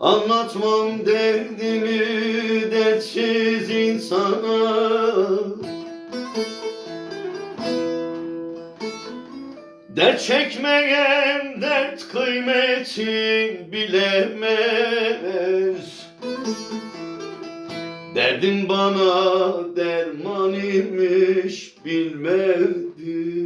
Anlatmam derdimi dertsiz insana. Dert çekmeyen dert kıymetin bilemez. Derdin bana derman imiş bilmedim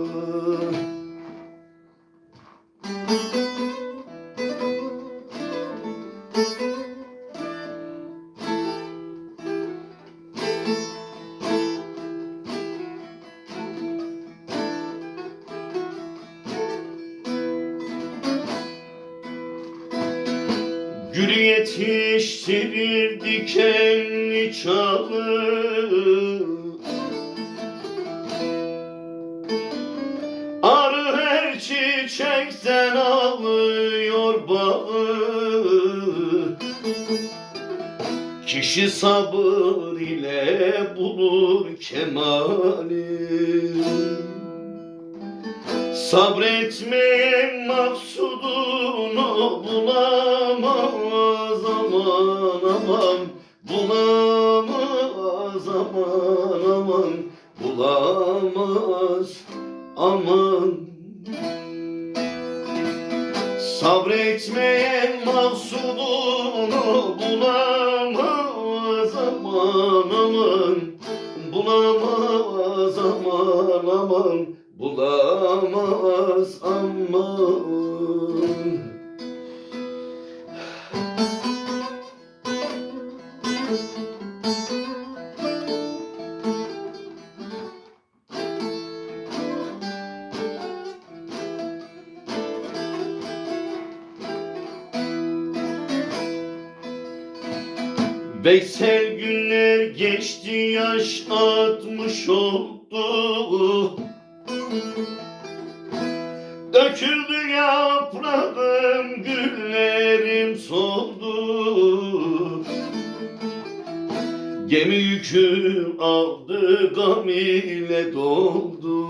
Gül yetiştirir dikenli çalı çiçekten alıyor bağı. Kişi sabır ile bulur kemali. Sabretmeyen maksudunu bulamaz aman aman. Bulamaz aman aman. Bulamaz aman Sabretmeyen maksudunu bulamaz aman aman. Bulamaz aman aman. Bulamaz aman Veysel günler geçti yaş atmış oldu. Döküldü yaprağım güllerim soldu. Gemi yükü aldı gam ile doldu.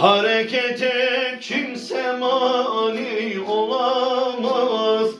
Harekete kimse mani olamaz